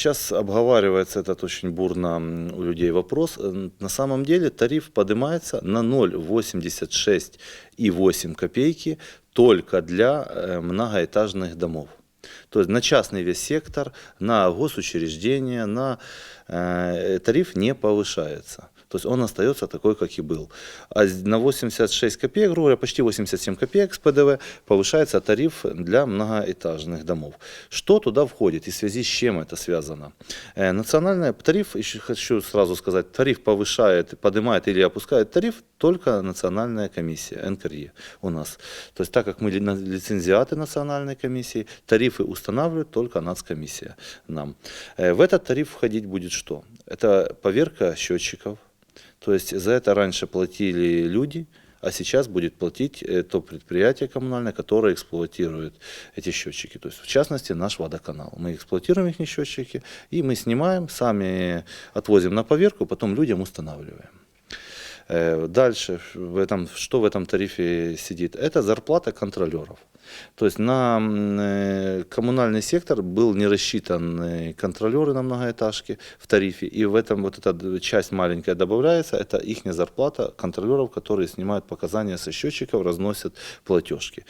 Сейчас обговаривается этот очень бурно у людей вопрос. Э, На самом деле тариф поднимается на 0,86,8 копейки только для э, многоэтажных домов. То есть на частный весь сектор, на госучреждения, на э, тариф не повышается. То есть он остается такой, как и был. А на 86 копеек, грубо говоря, почти 87 копеек с ПДВ повышается тариф для многоэтажных домов. Что туда входит и в связи с чем это связано? Э, Национальный тариф, еще хочу сразу сказать, тариф повышает, поднимает или опускает тариф только национальная комиссия, НКРЕ у нас. То есть так как мы лицензиаты национальной комиссии, тарифы устанавливает только нацкомиссия нам. Э, В этот тариф входить будет что? Это поверка счетчиков, то есть за это раньше платили люди, а сейчас будет платить э, то предприятие коммунальное, которое эксплуатирует эти счетчики. То есть в частности наш водоканал. Мы эксплуатируем их счетчики и мы снимаем, сами отвозим на поверку, потом людям устанавливаем. Э, Дальше, в этом, что в этом тарифе сидит? Это зарплата контролеров. То есть на э, коммунальный сектор был не рассчитан э, контролеры на многоэтажке в тарифе, и в этом вот эта часть маленькая добавляется, это их зарплата контролеров, которые снимают показания со счетчиков, разносят платежки.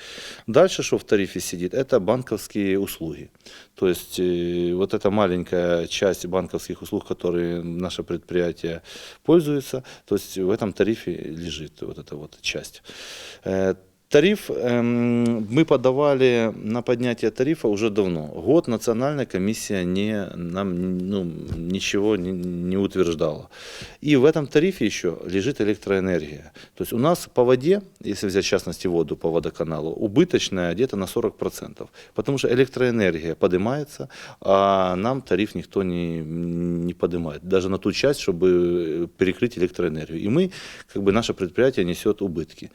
Дальше, что в тарифе сидит, это банковские услуги. То есть э, вот эта маленькая часть банковских услуг, которые наше предприятие пользуется, то есть в этом тарифе лежит вот эта вот часть. Тариф эм, мы подавали на поднятие тарифа уже давно. Год национальная комиссия не, нам ну, ничего не, не утверждала. И в этом тарифе еще лежит электроэнергия. То есть у нас по воде, если взять в частности воду по водоканалу, убыточная где-то на 40%. Потому что электроэнергия поднимается, а нам тариф никто не, не поднимает. Даже на ту часть, чтобы перекрыть электроэнергию. И мы, как бы наше предприятие несет убытки.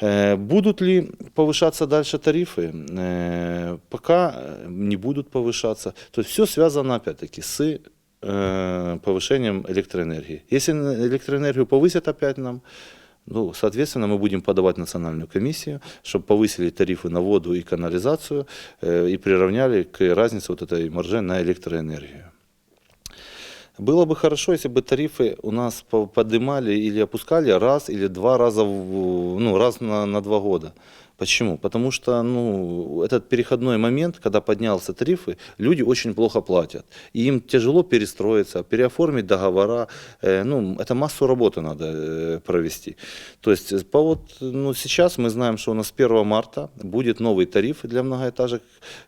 Э, Будут ли повышаться дальше тарифы? Э, Пока э, не будут повышаться. То есть все связано опять-таки с повышением электроэнергии. Если электроэнергию повысят опять нам, ну, соответственно, мы будем подавать национальную комиссию, чтобы повысили тарифы на воду и канализацию и приравняли к разнице вот этой марже на электроэнергию. Было бы хорошо, если бы тарифы у нас по- поднимали или опускали раз или два раза, в, ну, раз на, на два года. Почему? Потому что ну, этот переходной момент, когда поднялся тарифы, люди очень плохо платят. И им тяжело перестроиться, переоформить договора. Э, ну, это массу работы надо э, провести. То есть э, по вот, ну, сейчас мы знаем, что у нас с 1 марта будет новый тариф для многоэтажек.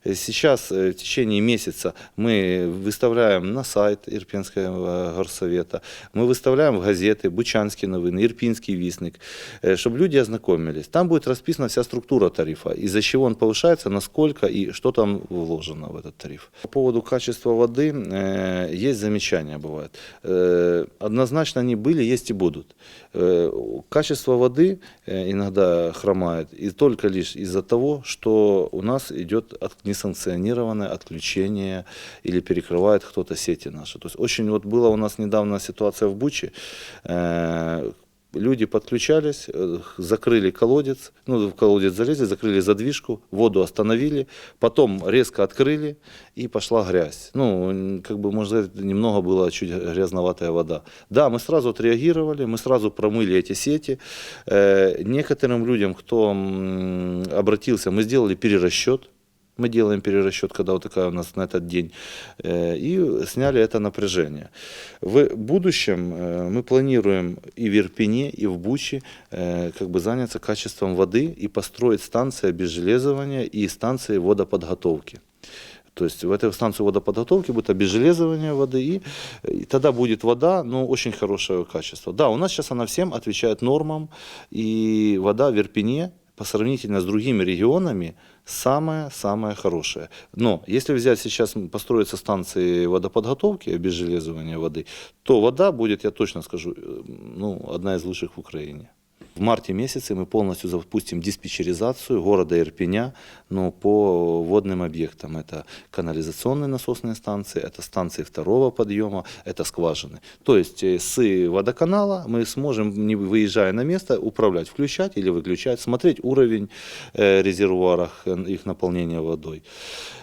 Э, Сейчас э, в течение месяца мы выставляем на сайт Ирпенского горсовета, мы выставляем в газеты Бучанские новины, Ирпинский вестник, э, чтобы люди ознакомились. Там будет расписана вся структура тарифа, из-за чего он повышается, насколько и что там вложено в этот тариф. По поводу качества воды э, есть замечания бывают. Э, однозначно они были, есть и будут. Э, качество воды э, иногда хромает и только лишь из-за того, что у нас идет от, несанкционированное отключение или перекрывает кто-то сети наши. То есть очень вот была у нас недавно ситуация в Буче. э, Люди подключались, э, закрыли колодец, ну, в колодец залезли, закрыли задвижку, воду остановили, потом резко открыли, и пошла грязь. Ну, как бы, можно сказать, немного была чуть грязноватая вода. Да, мы сразу отреагировали, мы сразу промыли эти сети. Э, Некоторым людям, кто обратился, мы сделали перерасчет, мы делаем перерасчет, когда вот такая у нас на этот день, э, и сняли это напряжение. В будущем э, мы планируем и в Ирпене, и в Буче э, как бы заняться качеством воды и построить станции обезжелезывания и станции водоподготовки. То есть в этой станции водоподготовки будет обезжелезывание воды, и, и тогда будет вода, но очень хорошего качества. Да, у нас сейчас она всем отвечает нормам, и вода в Ирпене по сравнительно с другими регионами самая-самая хорошая. Но если взять сейчас, построиться станции водоподготовки, обезжелезывания воды, то вода будет, я точно скажу, э, ну, одна из лучших в Украине. В марте месяце мы полностью запустим диспетчеризацию города Ирпеня ну, по водным объектам. Это канализационные насосные станции, это станции второго подъема, это скважины. То есть э, с водоканала мы сможем, не выезжая на место, управлять, включать или выключать, смотреть уровень э, резервуарах, э, их наполнения водой.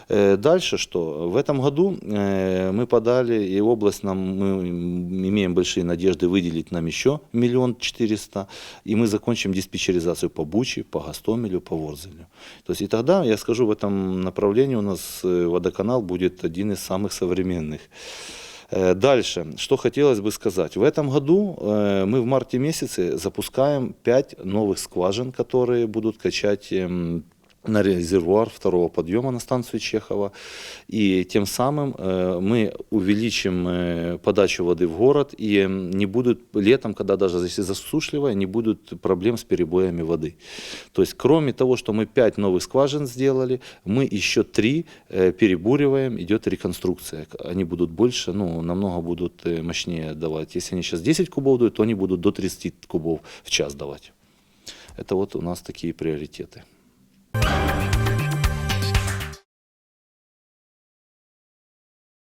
Дальше что? В этом году мы подали, и область нам, мы имеем большие надежды выделить нам еще миллион четыреста, и мы закончим диспетчеризацию по Буче, по Гастомелю, по Ворзелю. То есть и тогда, я скажу, в этом направлении у нас э, водоканал будет один из самых современных. Э, Дальше, что хотелось бы сказать. В этом году э, мы в марте месяце запускаем 5 новых скважин, которые будут качать эм, на резервуар второго подъема на станцию Чехова. И тем самым э, мы увеличим э, подачу воды в город, и не будут летом, когда даже если засушливое, не будут проблем с перебоями воды. То есть, кроме того, что мы 5 новых скважин сделали, мы еще 3 перебуриваем, идет реконструкция. Они будут больше, ну, намного будут э, мощнее давать. Если они сейчас 10 кубов дают, то они будут до 30 кубов в час давать. Это вот у нас такие приоритеты.